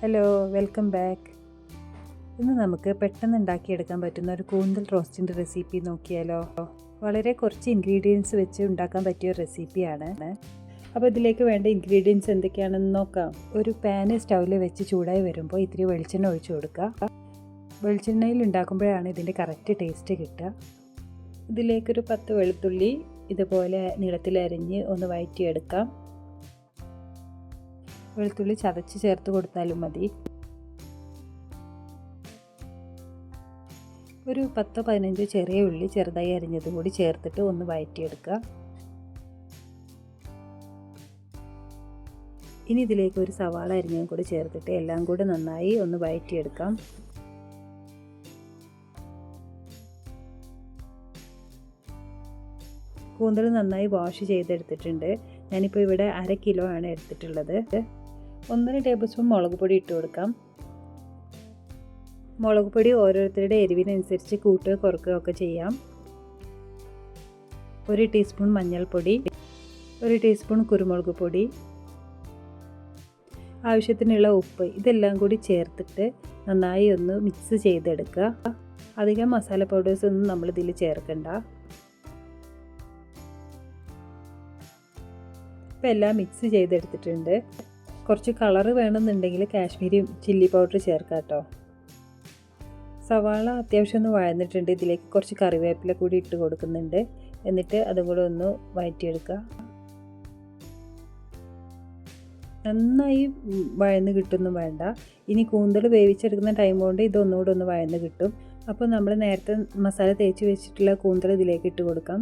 Hello welcome back ഇന്ന് നമുക്ക് പെട്ടെന്ന് ഉണ്ടാക്കിയെടുക്കാൻ പറ്റുന്ന ഒരു കൂന്തൽ റോസ്റ്റിന്റെ റെസിപ്പി നോക്കിയാലോ? വളരെ കുറച്ച് ഇൻഗ്രീഡിയൻസ് വെച്ച് ഉണ്ടാക്കാൻ പറ്റിയ ഒരു റെസിപ്പിയാണ് അപ്പോൾ ഇതിലേക്ക് വേണ്ട ഇൻഗ്രീഡിയൻസ് എന്തൊക്കെയാണെന്ന് നോക്കാം. ഒരു പാന് സ്റ്റൗവിൽ വെച്ച് ചൂടായി വരുമ്പോൾ ഇത്തിരി വെളിച്ചെണ്ണ ഒഴിച്ചു കൊടുക്കുക. വെളിച്ചെണ്ണയിൽ ഉണ്ടാക്കുമ്പോഴാണ് ഇതിന്റെ കറക്റ്റ് ടേസ്റ്റ് കിട്ടുക. ഇതിലേക്കൊരു പത്ത് വെളുത്തുള്ളി ഇതുപോലെ നീളത്തിലരിഞ്ഞ് ഒന്ന് വഴറ്റിയെടുക്കാം വെളുത്തുള്ളി ചതച്ച് ചേർത്ത് കൊടുത്താലും മതി. ഒരു പത്തോ പതിനഞ്ചോ ചെറിയ ഉള്ളി ചെറുതായി അരിഞ്ഞതും കൂടി ചേർത്തിട്ട് ഒന്ന് വഴറ്റിയെടുക്കുക. ഇനി ഇതിലേക്ക് ഒരു സവാള അരിഞ്ഞതും കൂടി ചേർത്തിട്ട് എല്ലാം കൂടി നന്നായി ഒന്ന് വഴറ്റിയെടുക്കാം. കൂന്തൽ നന്നായി വാഷ് ചെയ്തെടുത്തിട്ടുണ്ട്. ഞാനിപ്പോൾ ഇവിടെ അര കിലോ ആണ് എടുത്തിട്ടുള്ളത്. ഒന്നര ടേബിൾ സ്പൂൺ മുളക് പൊടി ഇട്ട് കൊടുക്കാം. മുളക് പൊടി ഓരോരുത്തരുടെ എരിവിനനുസരിച്ച് കൂട്ടുക കുറക്കുകയൊക്കെ ചെയ്യാം. ഒരു ടീസ്പൂൺ മഞ്ഞൾപ്പൊടി ഒരു ടീസ്പൂൺ കുരുമുളക് പൊടി ആവശ്യത്തിനുള്ള ഉപ്പ് ഇതെല്ലാം കൂടി ചേർത്തിട്ട് നന്നായി ഒന്ന് മിക്സ് ചെയ്തെടുക്കുക. അധികം മസാല പൗഡേഴ്സ് ഒന്നും നമ്മൾ ഇതിൽ ചേർക്കണ്ട. ഇപ്പം എല്ലാം മിക്സ് ചെയ്തെടുത്തിട്ടുണ്ട്. കുറച്ച് കളറ് വേണമെന്നുണ്ടെങ്കിൽ കാശ്മീരി ചില്ലി പൗഡർ ചേർക്കാം കേട്ടോ സവാള അത്യാവശ്യം ഒന്ന് വഴന്നിട്ടുണ്ട്. ഇതിലേക്ക് കുറച്ച് കറിവേപ്പില കൂടി ഇട്ട് കൊടുക്കുന്നുണ്ട്. എന്നിട്ട് അതും കൂടെ ഒന്ന് വഴറ്റിയെടുക്കുക. നന്നായി വഴന്ന് കിട്ടുന്നു വേണ്ട. ഇനി കൂന്തൽ വേവിച്ചെടുക്കുന്ന ടൈം കൊണ്ട് ഇതൊന്നുകൂടെ ഒന്ന് വഴന്ന് കിട്ടും. അപ്പോൾ നമ്മൾ നേരത്തെ മസാല തേച്ച് വെച്ചിട്ടുള്ള കൂന്തൽ ഇതിലേക്ക് ഇട്ട് കൊടുക്കാം.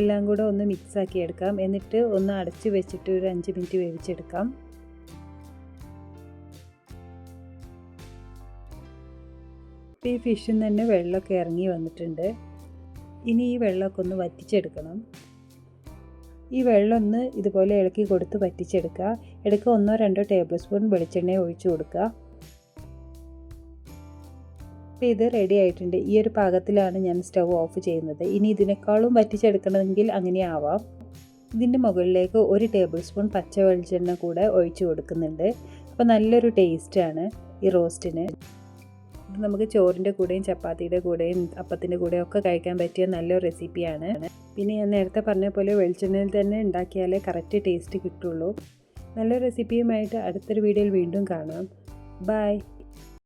എല്ലാം കൂടെ ഒന്ന് മിക്സ് ആക്കി എടുക്കാം. എന്നിട്ട് ഒന്ന് അടച്ച് വെച്ചിട്ട് ഒരു അഞ്ച് മിനിറ്റ് വേവിച്ചെടുക്കാം. ഈ ഫിഷിൽ നിന്ന് തന്നെ വെള്ളമൊക്കെ ഇറങ്ങി വന്നിട്ടുണ്ട്. ഇനി ഈ വെള്ളമൊക്കെ ഒന്ന് വറ്റിച്ചെടുക്കണം. ഈ വെള്ളം ഒന്ന് ഇതുപോലെ ഇളക്കി കൊടുത്ത് വറ്റിച്ചെടുക്കുക. ഇടയ്ക്ക് ഒന്നോ രണ്ടോ ടേബിൾ സ്പൂൺ വെളിച്ചെണ്ണ ഒഴിച്ചു കൊടുക്കുക. അപ്പോൾ ഇത് റെഡി ആയിട്ടുണ്ട്. ഈ ഒരു പാകത്തിലാണ് ഞാൻ സ്റ്റവ് ഓഫ് ചെയ്യുന്നത്. ഇനി ഇതിനേക്കാളും വറ്റിച്ചെടുക്കണമെങ്കിൽ അങ്ങനെ ആവാം. ഇതിന്റെ മുകളിലേക്ക് ഒരു ടേബിൾ സ്പൂൺ പച്ച വെളിച്ചെണ്ണ കൂടെ ഒഴിച്ചു കൊടുക്കുന്നുണ്ട്. അപ്പോൾ നല്ലൊരു ടേസ്റ്റാണ് ഈ റോസ്റ്റിന് നമുക്ക് ചോറിന്റെ കൂടെയും ചപ്പാത്തിയുടെ കൂടെയും അപ്പത്തിന്റെ കൂടെയും ഒക്കെ കഴിക്കാൻ പറ്റിയ നല്ലൊരു റെസിപ്പിയാണ്. പിന്നെ ഞാൻ നേരത്തെ പറഞ്ഞ പോലെ വെളിച്ചെണ്ണയിൽ തന്നെ ഉണ്ടാക്കിയാലേ കറക്റ്റ് ടേസ്റ്റ് കിട്ടുള്ളൂ. നല്ല റെസിപ്പിയുമായിട്ട് അടുത്തൊരു വീഡിയോയിൽ വീണ്ടും കാണാം. ബൈ